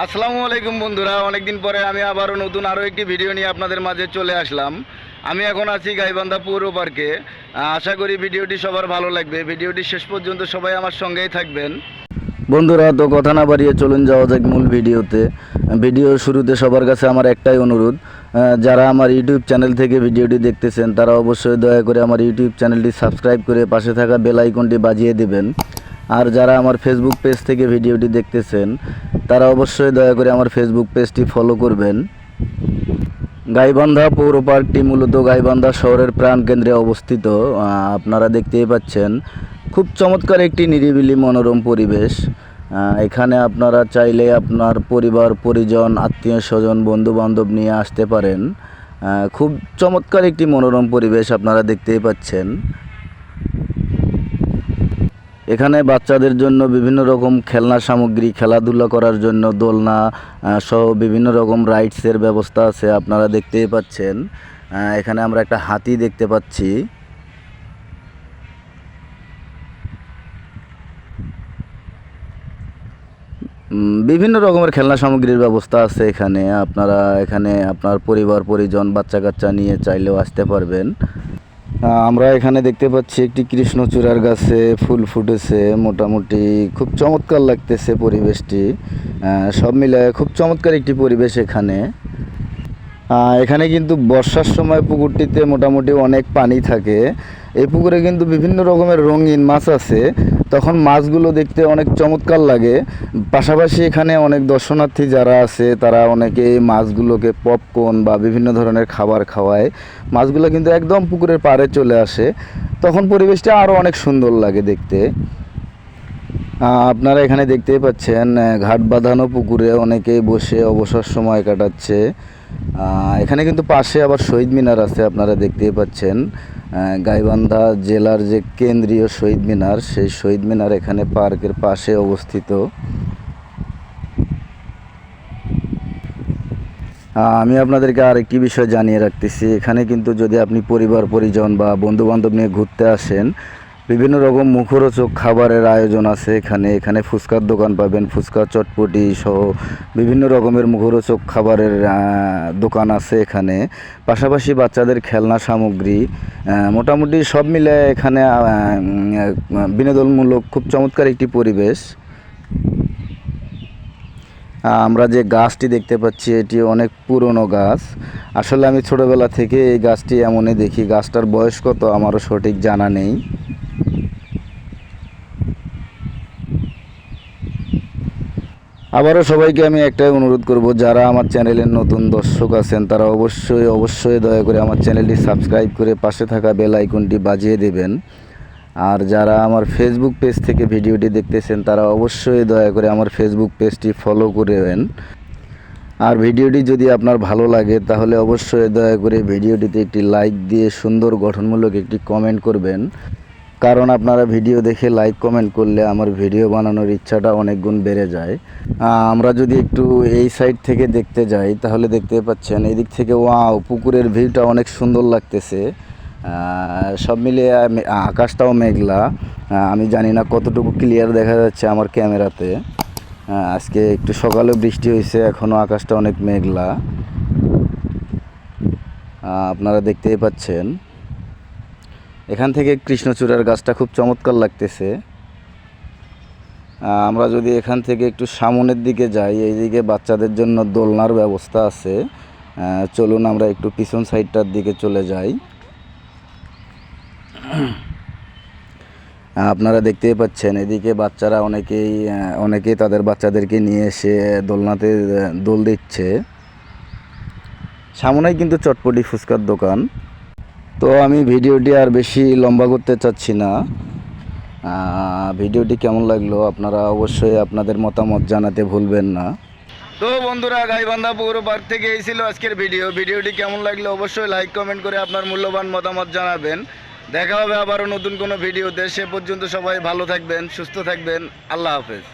আসসালামু আলাইকুম বন্ধুরা, অনেকদিন পরে আমি আবারও নতুন আরও একটি ভিডিও নিয়ে আপনাদের মাঝে চলে আসলাম। আমি এখন আছি গাইবান্ধা পৌর পার্কে। আশা করি ভিডিওটি সবার ভালো লাগবে। ভিডিওটি শেষ পর্যন্ত সবাই আমার সঙ্গেই থাকবেন। বন্ধুরা, তো কথা না বাড়িয়ে চলুন, যাওয়া যাক মূল ভিডিওতে। ভিডিও শুরুতে সবার কাছে আমার একটাই অনুরোধ যারা আমার ইউটিউব চ্যানেল থেকে ভিডিওটি দেখতেছেন, তারা অবশ্যই দয়া করে আমার ইউটিউব চ্যানেলটি সাবস্ক্রাইব করে পাশে থাকা বেল আইকনটি বাজিয়ে দেবেন। আর যারা আমার ফেসবুক পেজ থেকে ভিডিওটি দেখতেছেন, তারা অবশ্যই দয়া করে আমার ফেসবুক পেজটি ফলো করবেন। গাইবান্ধা পৌর পার্কটি মূলত গাইবান্ধা শহরের প্রাণকেন্দ্রে অবস্থিত। আপনারা দেখতেই পাচ্ছেন, খুব চমৎকার একটি নিরিবিলি মনোরম পরিবেশ। এখানে আপনারা চাইলে আপনার পরিবার, পরিজন, আত্মীয় স্বজন বন্ধু বান্ধব নিয়ে আসতে পারেন। খুব চমৎকার একটি মনোরম পরিবেশ আপনারা দেখতেই পাচ্ছেন। এখানে বাচ্চাদের জন্য বিভিন্ন রকম খেলনা সামগ্রী, খেলাধুলা করার জন্য দোলনা সহ বিভিন্ন রকম রাইডসের ব্যবস্থা আছে, আপনারা দেখতেই পাচ্ছেন। এখানে আমরা একটা হাতি দেখতে পাচ্ছি। বিভিন্ন রকমের খেলনা সামগ্রীর ব্যবস্থা আছে এখানে। আপনারা এখানে আপনার পরিবার, পরিজন বাচ্চা কাচ্চা নিয়ে চাইলেও আসতে পারবেন। আমরা এখানে দেখতে পাচ্ছি একটি কৃষ্ণচূড়ার গাছে ফুল ফুটেছে, মোটামুটি খুব চমৎকার লাগতেছে পরিবেশটি। সব মিলায় খুব চমৎকার একটি পরিবেশ এখানে। এখানে কিন্তু বর্ষার সময় পুকুরটিতে মোটামুটি অনেক পানি থাকে। এই পুকুরে কিন্তু বিভিন্ন রকমের রঙিন মাছ আছে। তখন মাছগুলো দেখতে অনেক চমৎকার লাগে। পাশাপাশি এখানে অনেক দর্শনার্থী যারা আছে, তারা অনেকে এই মাছগুলোকে পপকর্ন বা বিভিন্ন ধরনের খাবার খাওয়ায়। মাছগুলো কিন্তু একদম পুকুরের পাড়ে চলে আসে। তখন পরিবেশটা আরও অনেক সুন্দর লাগে দেখতে। আপনারা এখানে দেখতেই পাচ্ছেন ঘাট বাঁধানো পুকুরে অনেকেই বসে অবসর সময় কাটাচ্ছে। এখানে কিন্তু পাশে আবার শহীদ মিনার আছে, আপনারা দেখতেই পাচ্ছেন। গাইবান্ধা জেলার যে কেন্দ্রীয় শহীদ মিনার, সেই শহীদ মিনার এখানে পার্কের পাশে অবস্থিত। আমি আপনাদেরকে আরেকটি বিষয় জানিয়ে রাখতেছি। এখানে কিন্তু যদি আপনি পরিবার, পরিজন বা বন্ধু বান্ধব নিয়ে ঘুরতে আসেন বিভিন্ন রকম মুখরোচক খাবারের আয়োজন আছে এখানে। এখানে ফুচকার দোকান পাবেন, ফুচকা, চটপটি সহ বিভিন্ন রকমের মুখরোচক খাবারের দোকান আছে এখানে। পাশাপাশি বাচ্চাদের খেলনা সামগ্রী মোটামুটি সব মিলে এখানে বিনোদনমূলক, খুব চমৎকার একটি পরিবেশ। আমরা যে গাছটি দেখতে পাচ্ছি, এটি অনেক পুরনো গাছ। আসলে আমি ছোটবেলা থেকে এই গাছটি এমনই দেখি, গাছটার বয়স কত আমারও সঠিক জানা নেই। আবারও সবাইকে আমি একটাই অনুরোধ করব, যারা আমার চ্যানেলের নতুন দর্শক আছেন, তারা অবশ্যই অবশ্যই দয়া করে আমার চ্যানেলটি সাবস্ক্রাইব করে পাশে থাকা বেল আইকনটি বাজিয়ে দেবেন। আর যারা আমার ফেসবুক পেজ থেকে ভিডিওটি দেখতেছেন, তারা অবশ্যই দয়া করে আমার ফেসবুক পেজটি ফলো করবেন আর ভিডিওটি যদি আপনার ভালো লাগে, তাহলে অবশ্যই দয়া করে ভিডিওটিতে একটি লাইক দিয়ে সুন্দর গঠনমূলক একটি কমেন্ট করবেন। কারণ আপনারা ভিডিও দেখে লাইক কমেন্ট করলে আমার ভিডিও বানানোর ইচ্ছাটা অনেক গুণ বেড়ে যায়। আমরা যদি একটু এই সাইড থেকে দেখতে যাই, তাহলে দেখতে পাচ্ছেন এদিক থেকে, ওয়াও, পুকুরের ভিউটা অনেক সুন্দর লাগতেছে। সব মিলিয়ে আকাশটাও মেঘলা। আমি জানি না কতটুকু ক্লিয়ার দেখা যাচ্ছে আমার ক্যামেরাতে। আজকে একটু সকালে বৃষ্টি হয়েছে এখনও আকাশটা অনেক মেঘলা। আপনারা দেখতেই পাচ্ছেন। এখান থেকে কৃষ্ণচূড়ার গাছটা খুব চমৎকার লাগতেছে। আমরা যদি এখান থেকে একটু সামনের দিকে যাই, এইদিকে বাচ্চাদের জন্য দোলনার ব্যবস্থা আছে। চলুন আমরা একটু পিছন সাইডটার দিকে চলে যাই। আপনারা দেখতেই পাচ্ছেন, এদিকে বাচ্চারা অনেকেই অনেকেই তাদের বাচ্চাদেরকে নিয়ে এসে দোলনাতে দোল দিচ্ছে। সামনেই কিন্তু চটপটি ফুচকার দোকান। তো আমি ভিডিওটি আর বেশি লম্বা করতে চাচ্ছি না। ভিডিওটি কেমন লাগল আপনারা অবশ্যই আপনাদের মতামত জানাতে ভুলবেন না। তো বন্ধুরা গাইবান্ধা পৌর পার্ক থেকে এই আজকের ভিডিও। ভিডিওটি কেমন লাগল অবশ্যই লাইক কমেন্ট করে আপনার মূল্যবান মতামত জানাবেন। দেখা হবে আবারও নতুন কোনো ভিডিওতে। সে পর্যন্ত সবাই ভালো থাকবেন, সুস্থ থাকবেন। আল্লাহ হাফেজ।